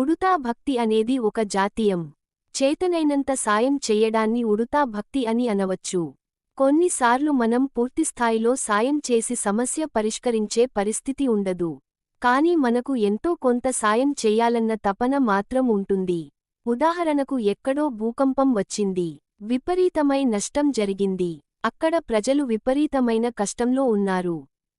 ఉడుతా భక్తి అనేది ఒక జాతీయం. చేతనైనంత సాయం చెయ్యడాన్ని ఉడుతా భక్తి అని అనవచ్చు. కొన్నిసార్లు మనం పూర్తిస్థాయిలో సాయం చేసి సమస్య పరిష్కరించే పరిస్థితి ఉండదు. కాని మనకు ఎంతో కొంత సాయం చెయ్యాలన్న తపన మాత్రం ఉంటుంది. ఉదాహరణకు ఎక్కడో భూకంపం వచ్చింది. విపరీతమై నష్టం జరిగింది. అక్కడ ప్రజలు విపరీతమైన కష్టంలో ఉన్నారు.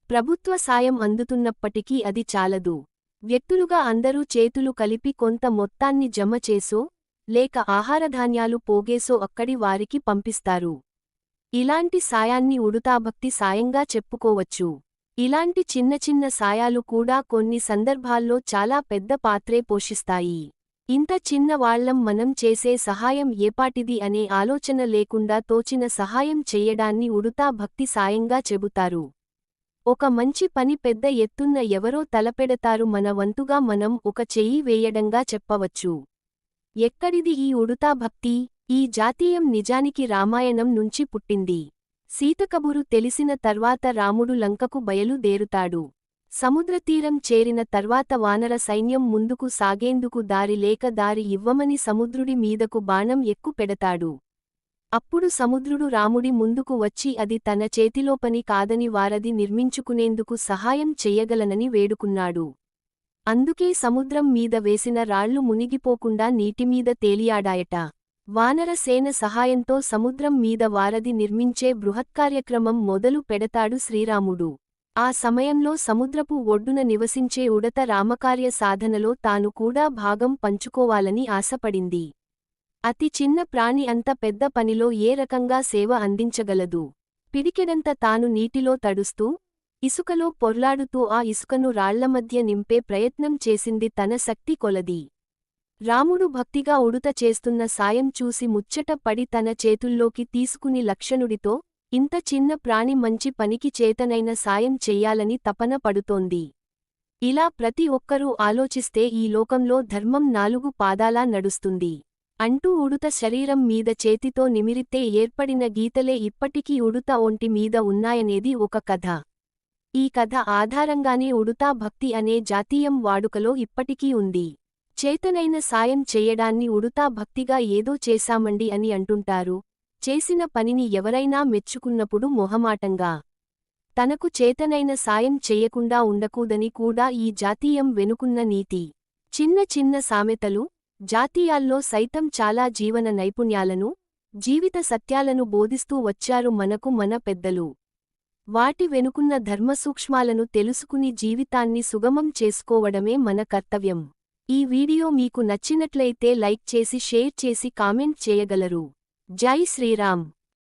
ప్రభుత్వ సాయం అందుతున్నప్పటికీ అది చాలదు. వ్యక్తులుగా అందరూ చేతులు కలిపి కొంత మొత్తాన్ని జమ చేసో లేక ఆహారధాన్యాలు పోగేసో అక్కడి వారికి పంపిస్తారు. ఇలాంటి సాయాన్ని ఉడుతాభక్తి సాయంగా చెప్పుకోవచ్చు. ఇలాంటి చిన్న చిన్న సాయాలు కూడా కొన్ని సందర్భాల్లో చాలా పెద్ద పాత్రే పోషిస్తాయి. ఇంత చిన్న వాళ్ళం మనం చేసే సహాయం ఏపాటిది అనే ఆలోచన లేకుండా తోచిన సహాయం చెయ్యడాన్ని ఉడుతా భక్తి సాయంగా చెబుతారు. ఒక మంచి పని పెద్ద ఎత్తున్న ఎవరో తలపెడతారు మన వంతుగా మనం ఒక చెయ్యి వేయడంగా చెప్పవచ్చు. ఎక్కడిది ఈ ఉడుతా భక్తి? ఈ జాతీయం నిజానికి రామాయణం నుంచి పుట్టింది. సీతకబురు తెలిసిన తర్వాత రాముడు లంకకు బయలుదేరుతాడు సముద్రతీరం చేరిన తర్వాత వానర సైన్యం ముందుకు సాగేందుకు దారి లేక దారి ఇవ్వమని సముద్రుడి మీదకు బాణం ఎక్కుపెడతాడు. అప్పుడు సముద్రుడు రాముడి ముందుకు వచ్చి అది తన చేతిలో పని కాదని వారది నిర్మించుకునేందుకు సహాయం చెయ్యగలనని వేడుకున్నాడు. అందుకే సముద్రం మీద వేసిన రాళ్ళు మునిగిపోకుండా నీటిమీద తేలియాడాయట. వానరసేన సహాయంతో సముద్రం మీద వారది నిర్మించే బృహత్కార్యక్రమం మొదలు పెడతాడు శ్రీరాముడు. ఆ సమయంలో సముద్రపు ఒడ్డున నివసించే ఉడత రామకార్య సాధనలో తాను కూడా భాగం పంచుకోవాలని ఆశపడింది. అతి చిన్న ప్రాణి అంత పెద్ద పనిలో ఏ రకంగా సేవ అందించగలదు? పిడికెడంత తాను నీటిలో తడుస్తూ ఇసుకలో పొర్లాడుతూ ఆ ఇసుకను రాళ్ళ మధ్య నింపే ప్రయత్నం చేసింది తన శక్తి కొలది. రాముడు భక్తిగా ఉడుత చేస్తున్న సాయం చూసి ముచ్చట పడి తన చేతుల్లోకి తీసుకుని లక్షణుడితో ఇంత చిన్న ప్రాణి మంచి పనికి చేతనైన సాయం చెయ్యాలని తపన పడుతోంది. ఇలా ప్రతి ఒక్కరూ ఆలోచిస్తే ఈ లోకంలో ధర్మం నాలుగు పాదాలా నడుస్తుంది. అంటూ ఉడుత శరీరం మీద చేతితో నిమిరితే ఏర్పడిన గీతలే ఇప్పటికీ ఉడుత ఒంటి మీద ఉన్నాయనేది ఒక కథ. ఈ కథ ఆధారంగానే ఉడుతా భక్తి అనే జాతీయం వాడుకలో ఇప్పటికీ ఉంది. చేతనైన సాయం చెయ్యడాన్ని ఉడుతా భక్తిగా ఏదో చేశామండి అని అంటుంటారు. చేసిన పనిని ఎవరైనా మెచ్చుకున్నప్పుడు మొహమాటంగా. తనకు చేతనైన సాయం చెయ్యకుండా ఉండకూదని కూడా ఈ జాతీయం వెనుకున్న నీతి. చిన్న చిన్న సామెతలు జాతీయాల్లో సైతం చాలా జీవన నైపుణ్యాలను జీవిత సత్యాలను బోధిస్తూ వచ్చారు మనకు మన పెద్దలు. వాటి వెనుకున్న ధర్మసూక్ష్మాలను తెలుసుకుని జీవితాన్ని సుగమం చేసుకోవడమే మన కర్తవ్యం. ఈ వీడియో మీకు నచ్చినట్లయితే లైక్ చేసి షేర్ చేసి కామెంట్ చేయగలరు. జై శ్రీరామ్.